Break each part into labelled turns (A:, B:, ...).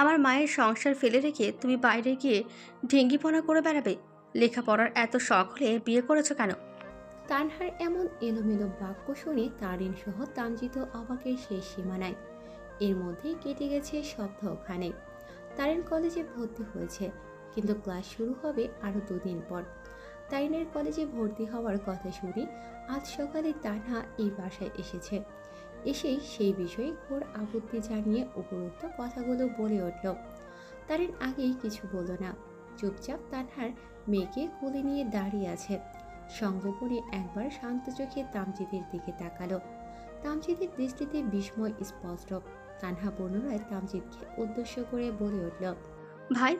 A: আমার মায়ের সংসার ফেলে রেখে তুমি বাইরে গিয়ে ঢেঙ্গিপনা করে বেড়াবে। লেখাপড়ার এত শখ হলে বিয়ে করেছ কেন?
B: তানহার এমন এলোমেলো বাক্য শুনে তারিন সহ তামজিত অবাকের শেষ সীমানায়। এর মধ্যেই কেটে গেছে সপ্তাহখানেক তারিন কলেজে ভর্তি হয়েছে, কিন্তু ক্লাস শুরু হবে আরও দুদিন পর। তারিনের কলেজে ভর্তি হওয়ার কথা শুনে আজ সকালে তানহা এই বাসায় এসেছে। এসেই সেই বিষয়ে ঘোর আপত্তি জানিয়ে উপরোক্ত কথাগুলো বলে উঠল। তারিন আগেই কিছু বলল না। চুপচাপ তানহার মেয়েকে কোলে নিয়ে দাঁড়িয়ে আছে। সঙ্গোপনে একবার শান্ত চোখে তামজিদের দিকে তাকালো। তামজিদের দৃষ্টিতে বিস্ময় স্পষ্ট। তানহা পুনরায় তামজিদকে উদ্দেশ্য করে বলে উঠল,
A: ভাই,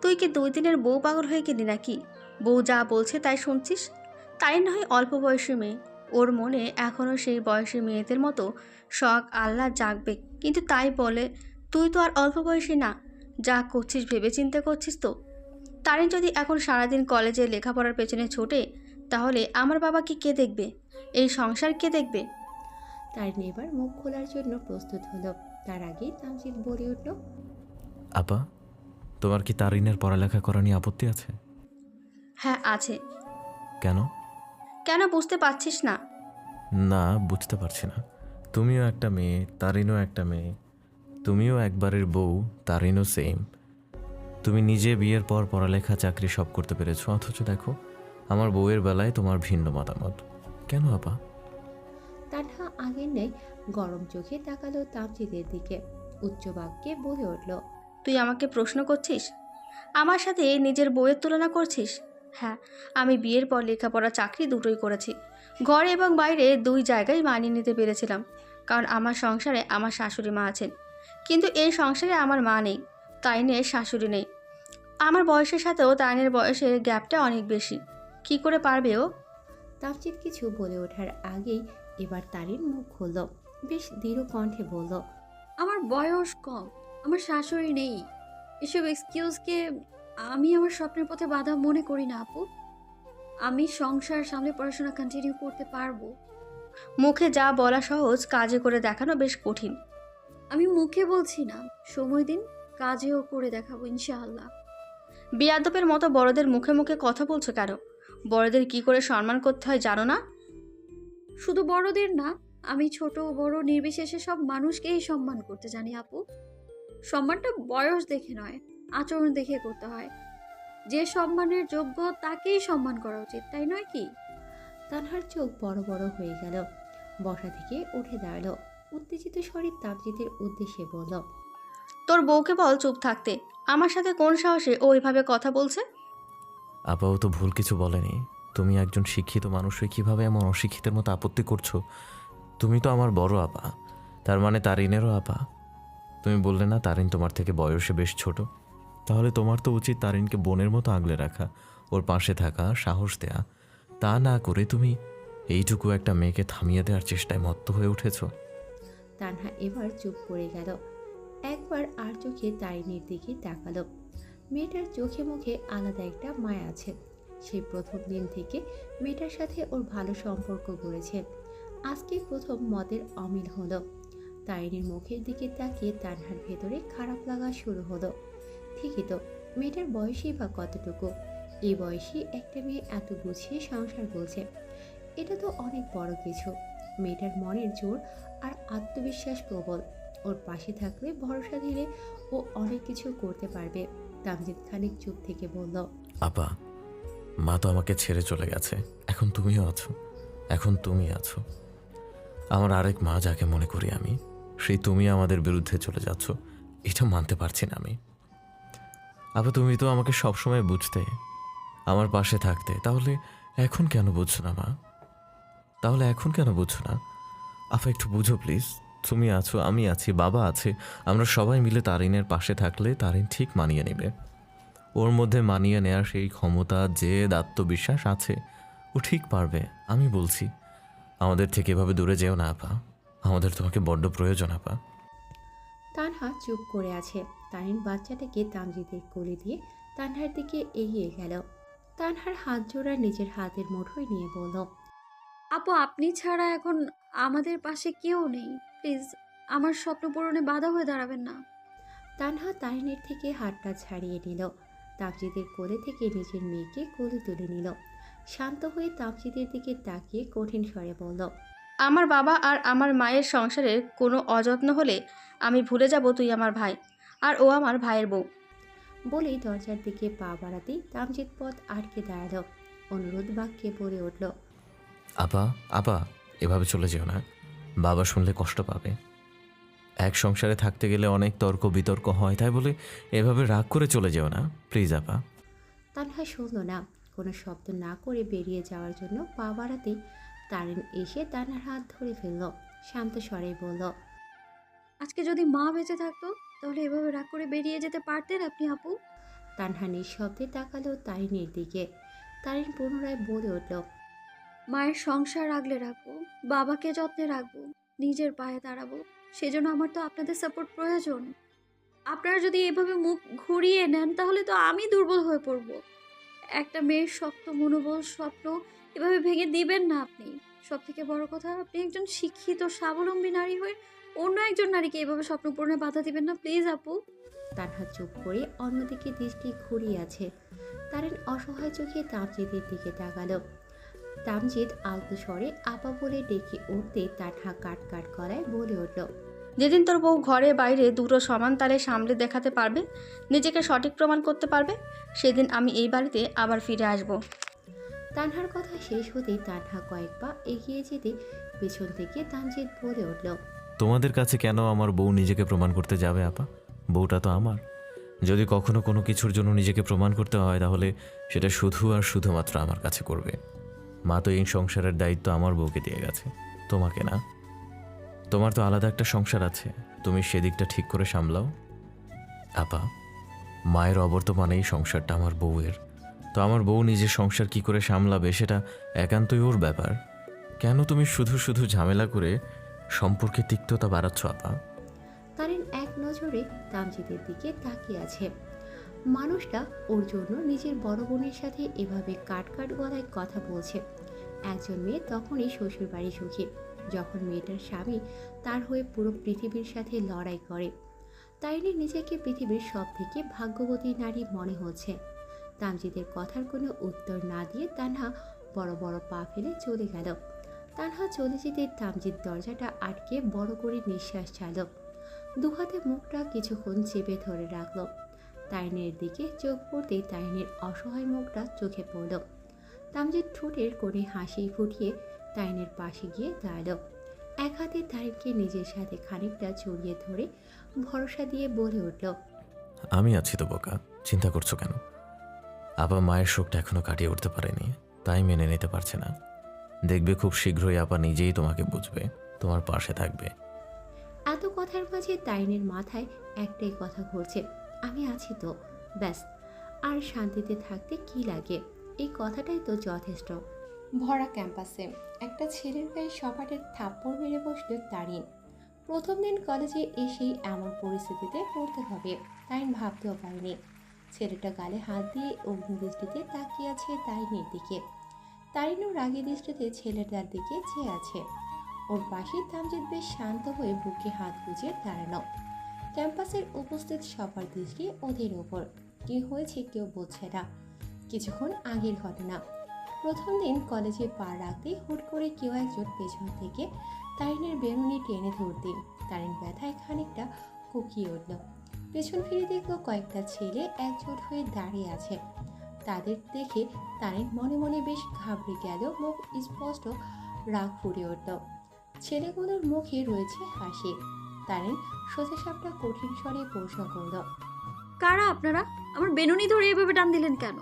A: তুই কি দুই দিনের বউ পাগল হয়ে গেলি নাকি? বউ যা বলছে তাই শুনছিস? তাই না হয় অল্প বয়সী মেয়ে। ওর মনে এখনও সেই বয়সী মেয়েদের মতো শখ আল্লাহ জাগবে। কিন্তু তাই বলে তুই তো আর অল্প বয়সী না। যা করছিস ভেবে চিন্তা করছিস তো? তারিন যদি এখন সারাদিন কলেজে লেখাপড়ার পেছনে ছোটে তাহলে আমার বাবাকে কে দেখবে? এই সংসার কে দেখবে?
B: তার এবার মুখ খোলার জন্য প্রস্তুত হলো। তার আগে তামজিদ বলে উঠল
C: আপা তোমার কি তারিনের পড়ালেখা করা নিয়ে আপত্তি আছে?
A: হ্যাঁ আছে।
C: কেন?
A: কেন বুঝতে পারছিস না?
C: না বুঝতে পারছি না। তুমিও একটা মেয়ে তারিনও একটা মেয়ে। তুমিও একবারের বউ তারিনও সেম তুমি নিজে বিয়ের পর পড়ালেখা চাকরি সব করতে পেরেছ। অথচ দেখো আমার বউয়ের বেলায় তোমার ভিন্ন মতামত। কেন আপা?
B: তানহা আগের নেই গরম চোখে তাকালো তামজিদের দিকে। উচ্চ বাক্যে বলে উঠল
A: তুই আমাকে প্রশ্ন করছিস? আমার সাথে নিজের বইয়ের তুলনা করছিস? হ্যাঁ আমি বিয়ের পর লেখাপড়া চাকরি দুটোই করেছি। ঘরে এবং বাইরে দুই জায়গায় মানিয়ে নিতে পেরেছিলাম কারণ আমার সংসারে আমার শাশুড়ি মা আছেন। কিন্তু এই সংসারে আমার মা নেই তাইনের শাশুড়ি নেই। আমার বয়সের সাথেও তাইনের বয়সের গ্যাপটা অনেক বেশি। কি করে পারবে ও?
B: তামজিদ কিছু বলে ওঠার আগেই এবার তারিন মুখ খুলল। বেশ দৃঢ় কণ্ঠে বলল
D: আমার বয়স কম আমার শাশুড়ি নেই। এসব এক্সকিউজকে আমি আমার স্বপ্নের পথে বাধা মনে করি না আপু। আমি সংসার সামনে পড়াশোনা কন্টিনিউ করতে পারব।
A: মুখে যা বলা সহজ কাজে করে দেখানো বেশ কঠিন।
D: আমি মুখে বলছি না সময় দিন কাজেও করে দেখাবো ইনশাআল্লাহ।
A: বিয়াদবের মতো বড়দের মুখে মুখে কথা বলছো কেন? বড়দের কি করে সম্মান করতে হয় জানো না?
D: শুধু বড়দের না আমি ছোট বড় নির্বিশেষে সব মানুষকেই সম্মান করতে জানি আপু। সম্মানটা বয়স দেখে নয়। আচরণ দেখে করতে হয়। যে সম্মানের যোগ্য তাকেই সম্মান করা উচিত তাই নয় কি?
B: তানহার চোখ বড় বড় হয়ে গেল। বসা থেকে উঠে দাঁড়াল। উত্তেজিত স্বরে তামজিদের উদ্দেশ্যে বলল
A: তোর বউকে বল চুপ থাকতে। আমার সাথে কোন সাহসে ও এভাবে কথা বলছে?
C: আপাও তো ভুল কিছু বলেনি। তুমি একজন শিক্ষিত মানুষ হয়ে কীভাবে এমন অশিক্ষিতের মতো আপত্তি করছ? তুমি তো আমার বড় আপা। তার মানে তারিনেরও আপা। তুমি বললে না তারিন তোমার থেকে বয়সে বেশ ছোট। তাহলে তোমার তো উচিত তারিনকে বোনের মতো আগলে রাখা, ওর পাশে থাকা, সাহস দেয়া। তা না করে তুমি এইটুকু একটা মেয়েকে থামিয়ে দেওয়ার চেষ্টায় মত্ত হয়ে উঠেছ।
B: তানহা এবার চুপ করে গেল। একবার আর চোখে তারিনীর দিকে তাকালো। মেয়েটার চোখে মুখে আলাদা একটা মায়া আছে। সেই প্রথম দিন থেকে মেয়েটার সাথে ওর ভালো সম্পর্ক গড়েছে। আজকে প্রথম মদের অমিল হলো। তারিনীর মুখের দিকে তাকিয়ে তানহার ভেতরে খারাপ লাগা শুরু হলো। ঠিকই তো মেয়েটার বয়সই বা কতটুকু? এই বয়সী একটা মেয়ে এত গুছিয়ে সংসার বলছে এটা তো অনেক বড় কিছু। মেয়েটার মনের জোর আর আত্মবিশ্বাস প্রবল। ওর পাশে থাকলে ভরসা দিলে ও অনেক কিছু করতে পারবে। তামজিদ খানিক চুপ থেকে বলল,
C: আপা, মা তো আমাকে ছেড়ে চলে গেছে। এখন তুমিও আছো। এখন তুমি আছো। আমার আরেক মা যাকে মনে করি আমি, সেই তুমি আমাদের বিরুদ্ধে চলে যাচ্ছ। এটা মানতে পারছি না আমি। আপা তুমি তো আমাকে সবসময় বুঝতে, আমার পাশে থাকতে। তাহলে এখন কেন বুঝছ না, মা? তাহলে এখন কেন বুঝছ না? আপা একটু বুঝো, প্লিজ। তুমি আছো, আমি আছি, বাবা আছে। আমরা সবাই মিলে তারিনের পাশে থাকলে তারিন ঠিক মানিয়ে নেবে। ওর মধ্যে মানিয়ে নেওয়ার সেই ক্ষমতা, জেদ, আত্মবিশ্বাস আছে। ও ঠিক পারবে, আমি বলছি। আমাদের থেকে এভাবে দূরে যেও না, আপা। আমাদের তোমাকে বড্ড প্রয়োজন, আপা।
B: তানহা চুপ করে আছে। তারিন বাচ্চাটাকে তামজিদের কোলে দিয়ে তানহার দিকে এগিয়ে গেল। তানহার হাত জোড়া নিজের হাতের মুঠোয় নিয়ে বলল
D: আপু আপনি ছাড়া এখন আমাদের পাশে কেউ নেই। প্লিজ আমার স্বপ্ন পূরণে বাধা হয়ে দাঁড়াবেন না।
B: তানহা তারিনের থেকে হাতটা ছাড়িয়ে নিল। তামজিদের কোলে থেকে নিজের মেয়েকে কোলে তুলে নিল। শান্ত হয়ে তামজিদের দিকে তাকিয়ে কঠিন স্বরে বলল
A: আমার বাবা আর আমার মায়ের সংসারের কোনো অযত্ন হলে আমি ভুলে যাব তুই আমার ভাই। আর ও আমার ভাইয়ের বউ।
B: বলেই দরজার দিকে পা বাড়াতেই তামজিৎ পথ আটকে দাঁড়াল। অনুরোধ বাক্যে বলে উঠল
C: আপা আপা এভাবে চলে যেও না। বাবা শুনলে কষ্ট পাবে। এক সংসারে থাকতে গেলে অনেক তর্ক বিতর্ক হয় তাই বলে এভাবে রাগ করে চলে যেও না। প্লিজ আপা।
B: তানহা শুনল না। কোনো শব্দ না করে বেরিয়ে যাওয়ার জন্য পা বাড়াতেই তারিন এসে তানহার হাত ধরে ফেলল। শান্ত স্বরে বলল
D: আজকে যদি মা বেঁচে থাকতো তাহলে এভাবে রাগ করে বেরিয়ে যেতে পারতেন আপনি আপু?
B: তানহা নিঃশব্দে তাকালো তারিনের দিকে। তারিন পুনরায় বলে উঠল
D: মায়ের সংসার আগলে রাখব বাবাকে যত্নে রাখব নিজের পায়ে দাঁড়াবো সেজন্য আমার তো আপনাদের সাপোর্ট প্রয়োজন। আপনারা যদি এভাবে মুখ ঘুরিয়ে নেন তাহলে তো আমি দুর্বল হয়ে পড়ব। একটা মেয়ের শক্ত মনোবল স্বপ্ন এভাবে ভেঙে দিবেন না আপনি। সব থেকে বড় কথা আপনি একজন শিক্ষিত স্বাবলম্বী নারী হয়ে অন্য একজন নারীকে এভাবে স্বপ্ন পূরণে বাধা দিবেন না প্লিজ আপু।
B: তানহা চুপ করে অন্যদিকে দৃষ্টি ঘুরিয়ে আছে। তারিন অসহায় চোখে তামজিদের দিকে তাকালো। তামজিদ আলতো স্বরে আপা বলে ডেকে উঠতে তানহা কাট কাট গলায় বলে উঠল
A: যেদিন তোর বউ ঘরে বাইরে দুটো সমান তালে সামলে দেখাতে পারবে নিজেকে সঠিক প্রমাণ করতে পারবে সেদিন আমি এই বাড়িতে আবার ফিরে আসব।
B: তানহার কথা শেষ হতেই তানহা কয়েক পা এগিয়ে যেতে পেছন থেকে তামজিদ বলে উঠল
C: তোমাদের কাছে কেন আমার বউ নিজেকে প্রমাণ করতে যাবে, আপা? বউটা তো আমার। যদি কখনো কোনো কিছুর জন্য নিজেকে প্রমাণ করতে হয়, তাহলে সেটা শুধু আর শুধুমাত্র আমার কাছে করবে। মা তো এই সংসারের দায়িত্ব আমার বউকে দিয়ে গেছে। তোমাকে না? তোমার তো আলাদা একটা সংসার আছে। তুমি সেদিকটা ঠিক করে সামলাও। আপা, মায়ের অবর্তমানেই সংসারটা আমার বউয়ের। তো আমার বউ নিজের সংসার কি করে সামলাবে, সেটা একান্তই ওর ব্যাপার। কেন তুমি শুধু শুধু ঝামেলা করে সম্পর্কে তিক্ততা বাড়াচ্ছ, আপা।
B: তারিন এক নজরে তামজিদের দিকে তাকিয়ে আছে। মানুষটা ওর জন্য নিজের বড় বোনের সাথে এভাবে কাট কাট গলায় কথা বলছে। একজন মেয়ে তখনই শ্বশুর বাড়ি সুখী, যখন মেয়েটার স্বামী তার হয়ে পুরো পৃথিবীর সাথে লড়াই করে। তাইনি নিজেকে পৃথিবীর সব থেকে ভাগ্যবতী নারী মনে হচ্ছে। তামজিদের কথার কোনো উত্তর না দিয়ে তানহা বড় বড় পা ফেলে চলে গেল। তানহা চলে যেতে তামজিদ দরজাটা আটকে বড় করে নিঃশ্বাস ছাড়ল। দুহাতে মুখটা কিছুক্ষণ চেপে ধরে রাখল। তাইনের দিকে চোখ পড়তেই তাইনের অসহায় মুখটা চোখে পড়ল। তামজিদ ঠোঁটের কোণে হাসি ফুটিয়ে তাইনের পাশে গিয়ে দাঁড়াল। এক হাতে তাইনকে নিজের সাথে খানিকটা জড়িয়ে ধরে ভরসা দিয়ে বলে উঠল,
C: আমি আছি তো বোকা, চিন্তা করছ কেন? আপা মায়ের শোকটা এখনও কাটিয়ে উঠতে পারেনি, তাই মেনে নিতে পারছে না। দেখবে খুব শীঘ্রই আপা নিজেই তোমাকে বুঝবে তোমার পাশে থাকবে।
B: এত কথার মাঝে তাইনের মাথায় একটাই কথা ঘুরছে আমি আছি তো ব্যাস। আর শান্তিতে থাকতে কি লাগে? এই কথাটাই তো যথেষ্ট। ভরা ক্যাম্পাসে একটা ছেলের গায়ে সপাটের থাপ্পড় মেরে বসল তারিন। প্রথম দিন কলেজে এসেই এমন পরিস্থিতিতে পড়তে হবে তাইন ভাবতেও পারেনি। ছেলেটা গালে হাত দিয়ে অগ্নি দৃষ্টিতে তাকিয়ে আছে তারিনের দিকে। তারিনও রাগী দৃষ্টিতে ছেলেটার দিকে চেয়ে আছে। ওর পাশে তামজিদ বেশ শান্ত হয়ে বুকে হাত গুজিয়ে দাঁড়ানো। ক্যাম্পাসের উপস্থিত সবার দৃষ্টি ওদের ওপর। কি হয়েছে কেউ বুঝছে না। কিছুক্ষণ আগের ঘটনা। প্রথম দিন কলেজে পা রাখতেই হুট করে কেউ একজন পেছন থেকে তারিনের বেরুনি টেনে ধরতে তারিন ব্যথায় খানিকটা কুকিয়ে উঠল। পেছন ফিরে দেখল কয়েকটা ছেলে একজোট হয়ে দাঁড়িয়ে আছে। তাদের দেখে তারিন মনে মনে বেশ ঘাবড়ে গেল মুখ স্পষ্ট রাগ ফুটে উঠল। ছেলেগুলোর মুখে রয়েছে হাসি। তারিন সোজা সাপটা কঠিন স্বরে প্রশ্ন করল
D: কারা আপনারা? আমার বেনুনি ধরে এভাবে টান দিলেন কেন?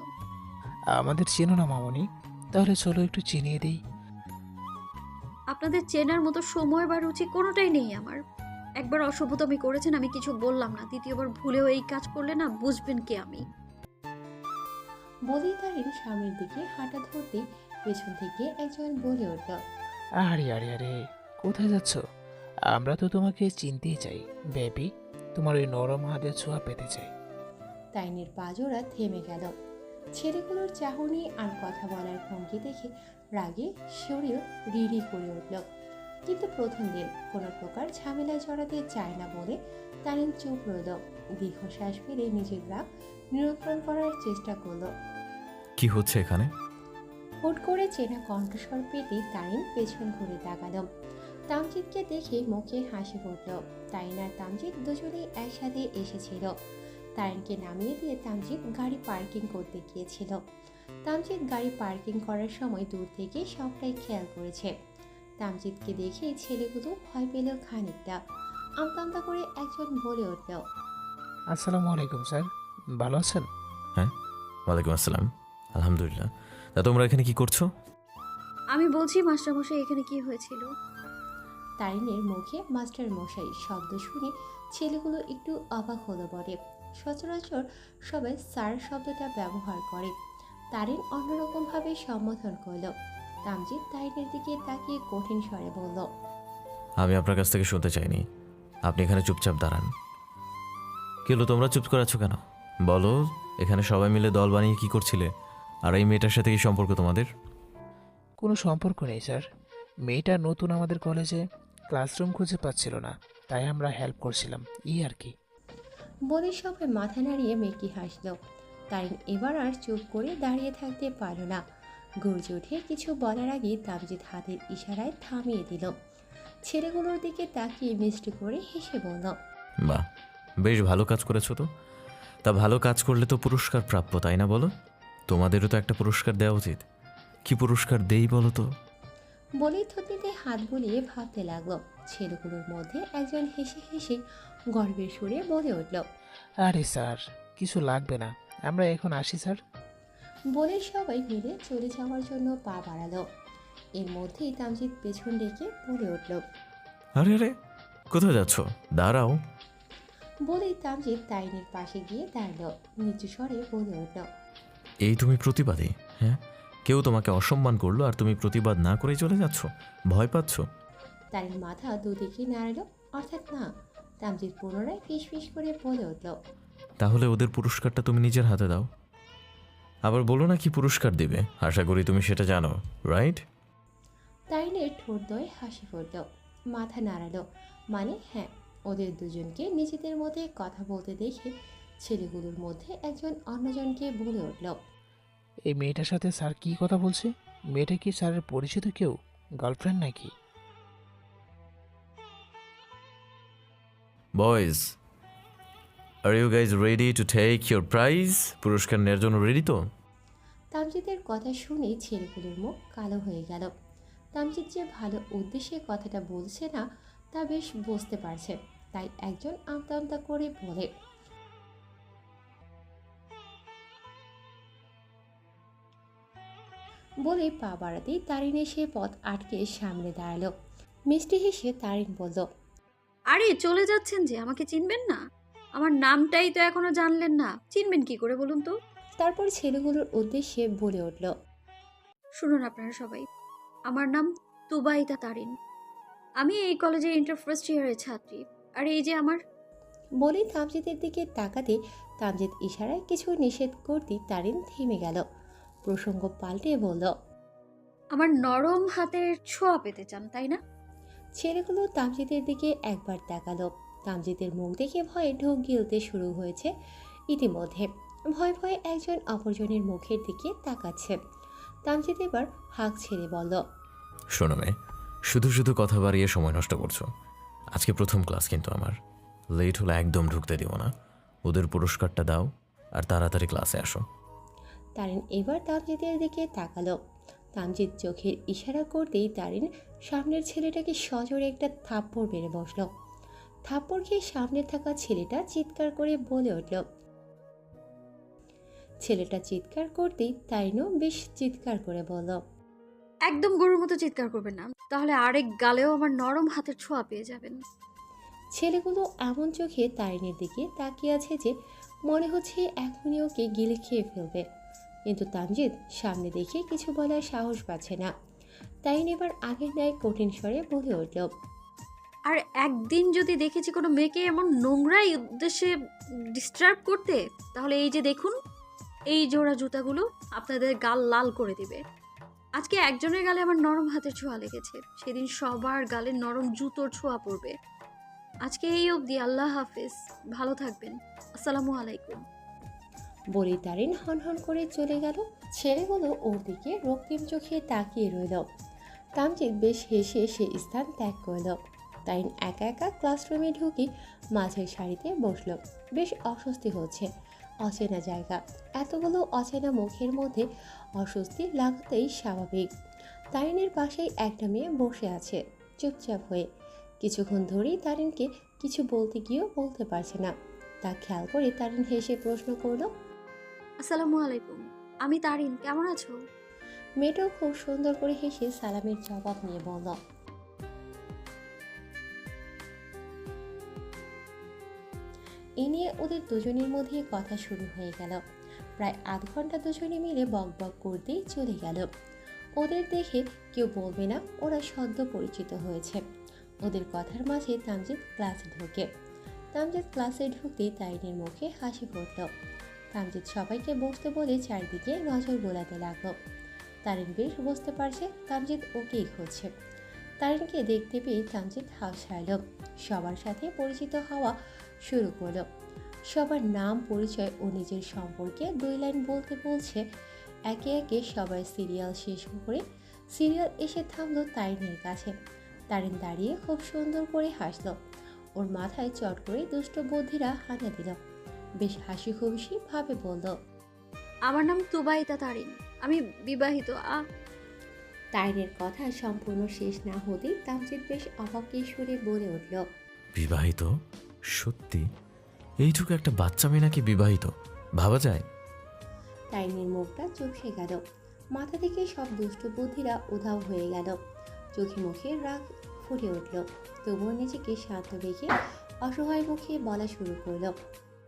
E: আমাদের চেনো না মামনি। তাহলে চলো একটু চিনিয়ে দিই।
D: আপনাদের চেনার মতো সময় বা রুচি কোনোটাই নেই আমার। একবার অসভ্যতামি করেছেন আমি কিছু বললাম না। দ্বিতীয়বার ভুলেও এই কাজ করলে না বুঝবেন কি আমি।
B: বলেই তারিন স্বামীর দিকে হাঁটা ধরতেই পেছন থেকে একজন বলে উঠল
E: আরে আরে আরে কোথায় যাচ্ছ? আমরা তো তোমাকে চিনতেই চাই। বেবি তোমার ওই নরম হাতের ছোঁয়া পেতে চাই।
B: তাইনের পাজোরা থেমে গেল। ছেলেগুলোর চাহনি আর কথা বলার ভঙ্গি দেখে রাগে শরীর রিড়ি করে উঠল। কিন্তু প্রথম দিন কোনো প্রকার ঝামেলায় জড়াতে চায় না বলে তারিন চুপ রইল। দীর্ঘশ্বাস ফেলে নিজের রাগ নিয়ন্ত্রণ করার চেষ্টা করল।
C: কি হচ্ছে এখানে?
B: হুট করে চেনা কণ্ঠস্বর পেতেই তারিন পেছন ঘুরে তাকালো। তামজিৎকে দেখে মুখে হাসি ফুটল। তারিন আর তামজিৎ দুজনেই একসাথে এসেছিল। তারিনকে নামিয়ে দিয়ে তামজিৎ গাড়ি পার্কিং করতে গিয়েছিল। তামজিৎ গাড়ি পার্কিং করার সময় দূর থেকে সবটাই খেয়াল করেছে। তামজিৎকে দেখে ছেলেগুলো ভয় পেল খানিকটা। আমতামতা করে একজন বলে উঠল
E: আসসালামু আলাইকুম স্যার। ভালো আছেন?
C: হ্যাঁ ওয়ালাইকুম আসসালাম। আলহামদুলিল্লাহ। তা তোমরা এখানে কি করছ?
D: আমি বলছি মাস্টারমশাই এখানে কি হয়েছিল?
B: তারিনের মুখে মাস্টার মশাই শব্দ শুনে ছেলেগুলো একটু অবাক হলো বলে সচরাচর সবাই স্যার শব্দটা ব্যবহার করে। তারিন অন্যরকমভাবে সম্বোধন করল। তামজিৎ তারিনের দিকে তাকিয়ে কঠিন স্বরে বলল
C: আমি আপনার কাছ থেকে শুনতে চাইনি। আপনি এখানে চুপচাপ দাঁড়ান। কেলো তোমরা চুপ করে আছো কেন? বলো এখানে সবাই মিলে দল বানিয়ে কি করছিলে? আর এই মেয়েটার সাথে কি সম্পর্ক তোমাদের?
E: কোনো সম্পর্ক নেই স্যার। মেয়েটা নতুন আমাদের কলেজে ক্লাসরুম খুঁজে পাচ্ছিল না তাই আমরা হেল্প করছিলাম। ই আর কি।
B: বলে সবাই মাথা নাড়িয়ে মেকি হাসলো। তারিন এবার আর চুপ করে দাঁড়িয়ে থাকতে পারল না। গর্জে উঠে কিছু বলার আগে তামজিৎ হাতের ইশারায় থামিয়ে দিল। ছেলেগুলোর দিকে তাকিয়ে মিষ্টি করে হেসে বলল
C: বাহ বেশ ভালো কাজ করেছ তো? তা ভালো কাজ করলে তো পুরস্কার প্রাপ্য তাই না বলো? তোমাদেরও তো একটা পুরস্কার দেওয়া উচিত। কি পুরস্কার দেই বলো তো?
B: বলেই থতিতে হাত বুলিয়ে ভাবতে লাগল। ছেলেগুলোর মধ্যে একজন হেসে হেসে গর্বের সুরে বলে উঠল
E: আরে স্যার কিছু লাগবে না। আমরা এখন আসি স্যার।
B: বলে সবাই মিলে চলে যাওয়ার জন্য পা বাড়ালো। এর মধ্যেই তামজিৎ পেছন ডেকে বলে উঠল
C: আরে আরে কোথায় যাচ্ছ? দাঁড়াও।
B: বলেই তামজিৎ তাইনের পাশে গিয়ে দাঁড়াল নিচু স্বরে বলে উঠল
C: এই তুমি প্রতিবাদী হ্যাঁ? কেউ তোমাকে অসম্মান করল আর তুমি প্রতিবাদ না করে চলে যাচ্ছ? ভয় পাচ্ছ?
B: তারিন মাথা দুদিকে নাড়ালো অর্থাৎ না তামজিৎ পুনরায় ফিস ফিস করে বলে উঠল
C: তাহলে ওদের পুরস্কারটা তুমি নিজের হাতে দাও। আবার বলো না কি পুরস্কার দেবে আশা করি তুমি সেটা জানো রাইট?
B: তাইনের ঠোঁট দয়ে হাসি ফুটল মাথা নাড়ালো মানে হ্যাঁ ওদের দুজনকে নিজেদের মধ্যে কথা বলতে দেখে ছেলেগুলোর মধ্যে একজন অন্যজনকে বলে উঠল
E: এই মেয়েটার সাথে স্যার কি কথা বলছে? মেয়েটা কি স্যারের পরিচিত কেউ? গার্লফ্রেন্ড নাকি?
C: Boys are you guys ready to take your prize পুরস্কার নেওয়ার জন্য রেডি তো?
B: তামজিদের কথা শুনে ছেলেগুলোর মুখ কালো হয়ে গেল। তামজিদ যে ভালো উদ্দেশ্যে কথাটা বলছে না তা বেশ বুঝতে পারছে। তাই একজন আমতা আমতা করে বলে বলে পা বাড়াতেই তারিন এসে পথ আটকে সামনে দাঁড়াল। মিষ্টি হেসে তারিন বলল
D: আরে চলে যাচ্ছেন যে আমাকে চিনবেন না? আমার নামটাই তো এখনও জানলেন না। চিনবেন কি করে বলুন তো?
B: তারপর ছেলেগুলোর উদ্দেশ্যে বলে উঠল
D: শুনুন আপনারা সবাই আমার নাম তুবাইতা তারিন। আমি এই কলেজের ইন্টার ফার্স্ট ইয়ারের ছাত্রী। আর এই যে আমার
B: বলেই তামজিদের দিকে তাকাতে তামজিদ ইশারায় কিছু নিষেধ করতেই তারিন থেমে গেল। প্রসঙ্গ পাল্টে বলল
D: আমার নরম হাতের ছোঁয়া পেতে চান তাই না?
B: ছেলেগুলো তামজিদের দিকে একবার তাকালো। তামজিদের মুখ দেখে ভয়ে ঢোক গিলতে শুরু হয়েছে। ইতিমধ্যে ভয় ভয়ে একজন অপরজনের মুখের দিকে তাকাচ্ছে। তামজিদ এবার হাঁক ছেড়ে বলল
C: শোনো মেয়ে শুধু শুধু কথা বাড়িয়ে সময় নষ্ট করছ। আজকে প্রথম ক্লাস কিন্তু আমার। লেট হলে একদম ঢুকতে দিব না। ওদের পুরস্কারটা দাও আর তাড়াতাড়ি ক্লাসে আসো।
B: তারিন এবার তামজিদের দিকে তাকালো। তামজিদ চোখের ইশারা করতেই তারিন সামনের ছেলেটাকে সজোরে একটা থাপ্পড় মেরে বসল। থাপ্পড় খেয়ে সামনে থাকা ছেলেটা চিৎকার করে বলে উঠল। ছেলেটা চিৎকার করতেই তারিনও বেশ চিৎকার করে বলল
D: একদম গরুর মতো চিৎকার করবেন না। তাহলে আরেক গালেও আমার নরম হাতের ছোঁয়া পেয়ে যাবেন।
B: ছেলেগুলো এমন চোখে তারিনের দিকে তাকিয়ে আছে যে মনে হচ্ছে এখনই ওকে গিলে খেয়ে ফেলবে। কিন্তু তামজিদ সামনে দেখে কিছু বলার সাহস পাচ্ছে না। তাইন এবার আগের ন্যায় কঠিন স্বরে বলে উঠল
D: আর একদিন যদি দেখেছি কোনো মেয়েকে এমন নোংরাই উদ্দেশ্যে ডিস্টার্ব করতে তাহলে এই যে দেখুন এই জোড়া জুতাগুলো আপনাদের গাল লাল করে দিবে। আজকে একজনের গালে আমার নরম হাতের ছোঁয়া লেগেছে। সেদিন সবার গালে নরম জুতোর ছোঁয়া পড়বে। আজকে এই অবধি আল্লাহ হাফেজ। ভালো থাকবেন। আসসালামু আলাইকুম।
B: বলে তারিন হন হন করে চলে গেল। ছেলেগুলো ওর দিকে রক্তিম চোখে তাকিয়ে রইল। তামজিৎ বেশ হেসে সে স্থান ত্যাগ করল। তাইন একা একা ক্লাসরুমে ঢুকে মাঝের সারিতে বসল। বেশ অস্বস্তি হচ্ছে। অচেনা জায়গা। এতগুলো অচেনা মুখের মধ্যে অস্বস্তি লাগাতেই স্বাভাবিক। তারিনের পাশেই একটা মেয়ে বসে আছে চুপচাপ হয়ে। কিছুক্ষণ ধরেই তারিনকে কিছু বলতে গিয়েও বলতে পারছে না। তা খেয়াল করে তারিন হেসে প্রশ্ন করল
D: আসসালামু আলাইকুম আমি তারিন কেমন আছো?
B: মেয়েটাও খুব সুন্দর করে হেসে সালামের জবাব নিয়ে বলল এ নিয়ে ওদের দুজনের মধ্যে কথা শুরু হয়ে গেল। প্রায় আধ ঘণ্টা দুজনে মিলে বক বক করতেই চলে গেল। ওদের দেখে কেউ বলবে না, ওরা সদ্য পরিচিত হয়েছে। ওদের কথার মাঝে তামজিৎ ক্লাসে ঢোকে। তামজিৎ ক্লাসে ঢুকতেই তাইনের মুখে হাসি ফুটল। তামজিৎ সবাইকে বসতে বলে চারিদিকে নজর বোলাতে লাগল। তারিন বেশ বুঝতে পারছে তামজিৎ ওকেই খুঁজছে। তারিনকে দেখতে পেয়ে তামজিৎ হাল ছাড়ল। সবার সাথে পরিচিত হওয়া শুরু করল। সবার নাম পরিচয় ও নিজের সম্পর্কে দুই লাইন বলতে বলছে। একে একে সবাই সিরিয়াল শেষ করে সিরিয়াল এসে থামলো তারিনের কাছে। তারিন দাঁড়িয়ে খুব সুন্দর করে হাসলো। ওর মাথায় চট করে দুষ্ট বুদ্ধিরা হানা দিল। বেশ হাসি খুশি ভাবে বলল
D: আমার নাম তুবাইতা তারিন। আমি বিবাহিত। আ
B: তাইনের কথা সম্পূর্ণ শেষ না হতেই তামজিৎ বেশ অবাকের সুরে বলে উঠল
C: বিবাহিত? সত্যি? এইটুকু একটা বাচ্চা মেয়ে নাকি বিবাহিত? ভাবা যায়?
B: তাইনের মুখটা চুপসে গেল। মাথা থেকে সব দুষ্ট বুদ্ধিরা উধাও হয়ে গেল। চোখে মুখে রাগ ফুটে উঠল। তবুও নিজেকে শান্ত রেখে অসহায় মুখে বলা শুরু করল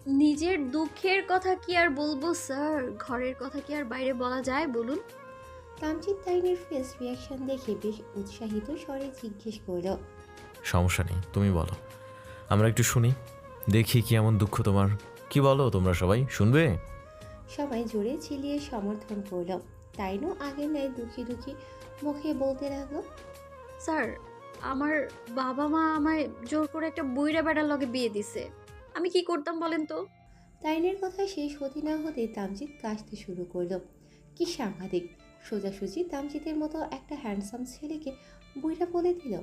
D: নিজের দুঃখের কথা কি আর বলব স্যার? ঘরের কথা কি আর বাইরে বলা যায় বলুন?
B: তামজিৎ তাইনের ফেস রিয়াকশন দেখে বেশ উৎসাহিত স্বরে জিজ্ঞেস করল
C: সমস্যা নেই তুমি বলো। আমরা একটু শুনি দেখি কি এমন দুঃখ তোমার। কি বলো তোমরা সবাই শুনবে?
B: সবাই জোরে চিলিয়ে সমর্থন করল। তাইনও আগের ন্যায় দুঃখী দুঃখী মুখে বলতে লাগল
D: স্যার আমার বাবা মা আমায় জোর করে একটা বুইরা বেড়ার লগে বিয়ে দিছে। আমি কি করতাম বলেন তো?
B: তাইনের কথা শেষ হতে না হতে তামজিৎ কাশতে শুরু করল। কি সাংঘাতিক সোজাসুজি তামজিতের মতো একটা হ্যান্ডসাম ছেলেকে বইটা বলে দিল।